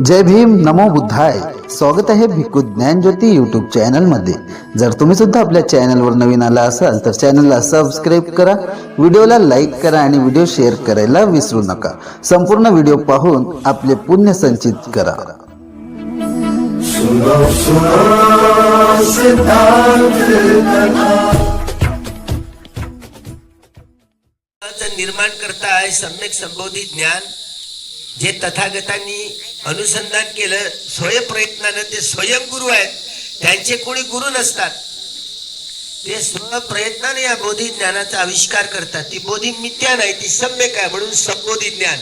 जय भीम नमो बुद्धाय. स्वागत आहे भिक्खू ज्ञानज्योती यूट्यूब चॅनलमध्ये जर तुम्ही सुद्धा आपल्या चॅनलवर नवीन आला असाल तर चॅनलला सबस्क्राईब करा. व्हिडिओला लाईक करा आणि व्हिडिओ शेअर करायला विसरू नका. संपूर्ण व्हिडिओ पाहून आपले पुण्य संचित करा. निर्माण करता आहे सम्यक संबोधी ज्ञान. जे तथागतांनी अनुसंधान केलं स्वयंप्रयत्नानं ते स्वयंगुरु आहेत. त्यांचे कोणी गुरु नसतात. ते स्वप्रयत्नाने या बोधी ज्ञानाचा आविष्कार करतात. ती बोधी मिथ्या नाही ती सम्यक आहे. म्हणून संबोधी ज्ञान.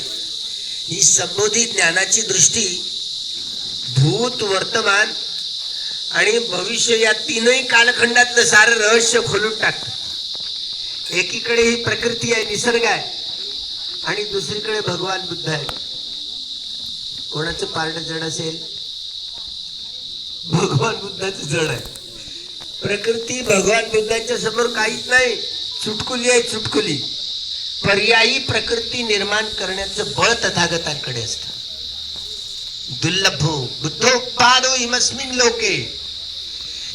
ही संबोधी ज्ञानाची दृष्टी भूत वर्तमान आणि भविष्य या तीनही कालखंडातलं सारं रहस्य खोलून टाकतं. एकीकडे ही प्रकृती आहे निसर्ग आहे आणि दुसरीकडे भगवान बुद्ध आहे कोणाचं पारड जड असेल? भगवान बुद्धाचं जड आहे. प्रकृती भगवान बुद्धांच्या समोर काहीच नाही. चुटकुली आहे चुटकुली. पर्यायी प्रकृती निर्माण करण्याचं बळ तथागतांकडे असतं. दुर्लभो बुद्धोत्पादो हिमस्मिन लोके.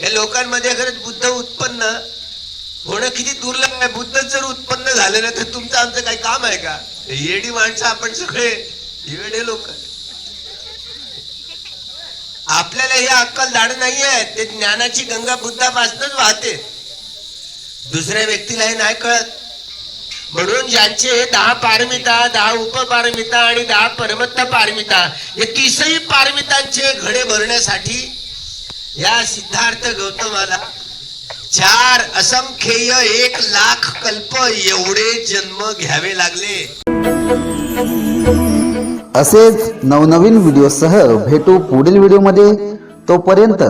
या लोकांमध्ये खरंच बुद्ध उत्पन्न होणं किती दुर्लभ आहे. बुद्ध जर उत्पन्न झालं ना तर तुमचं आमचं काही काम आहे का? येडी माणसं आपण सगळे येडे लोक. हे अक्कल दाड नाही आहे ते ज्ञानाची गंगा बुद्धापासूनच वाहते. दुसऱ्या व्यक्तीला हे नाही कळत. म्हणून ज्यांचे दहा पारमिता दहा उपपारमिता आणि दहा परमत्ता पारमिता हे तीसही पारमितांचे घडे भरण्यासाठी या सिद्धार्थ गौतमाला चार असंख्येय एक लाख कल्प एवढे जन्म घ्यावे लागले. असेच नवनवीन व्हिडिओसह भेटू पुढील व्हिडिओमध्ये. तोपर्यंत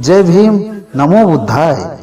जय भीम. नमो बुद्धाय.